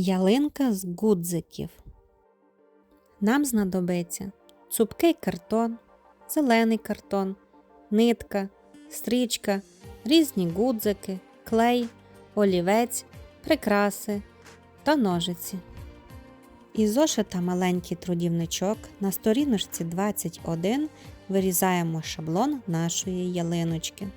Ялинка з гудзиків. Нам знадобиться цупкий картон, зелений картон, нитка, стрічка, різні гудзики, клей, олівець, прикраси та ножиці. Із зошита маленький трудівничок на сторіночці 21 вирізаємо шаблон нашої ялиночки.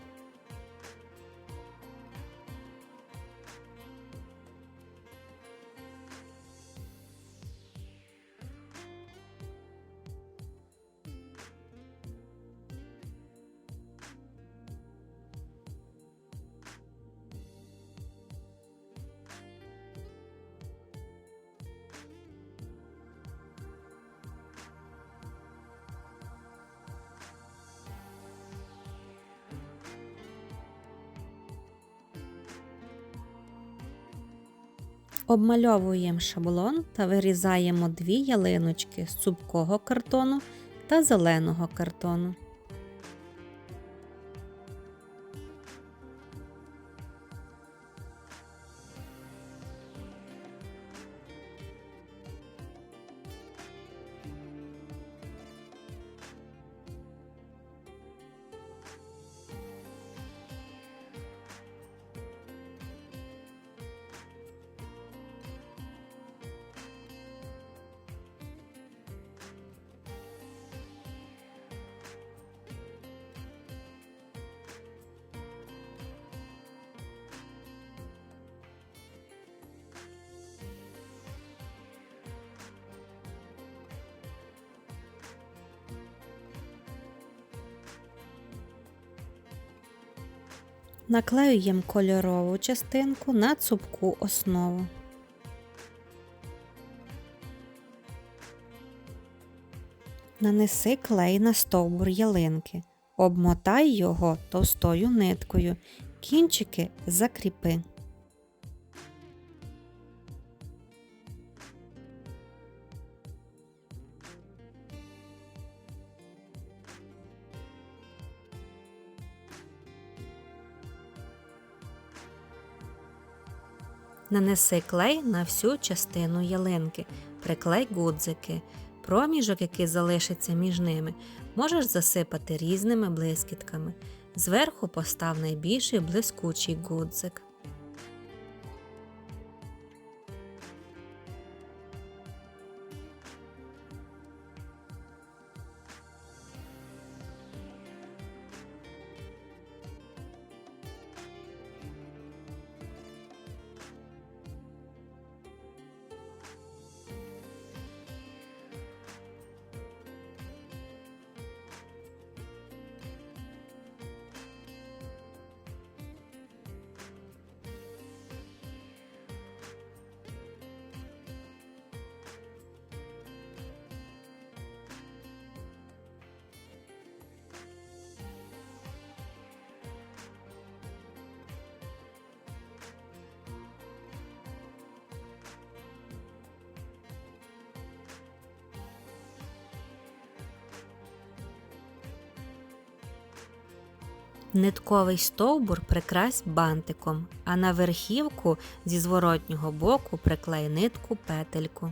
Обмальовуємо шаблон та вирізаємо дві ялиночки з цупкого картону та зеленого картону. Наклеюємо кольорову частинку на цупку основу. Нанеси клей на стовбур ялинки. Обмотай його товстою ниткою. Кінчики закріпи. Нанеси клей на всю частину ялинки, приклей гудзики. Проміжок, який залишиться між ними, можеш засипати різними блискітками. Зверху постав найбільший блискучий гудзик. Нитковий стовбур прикрась бантиком, а на верхівку зі зворотнього боку приклей нитку петельку.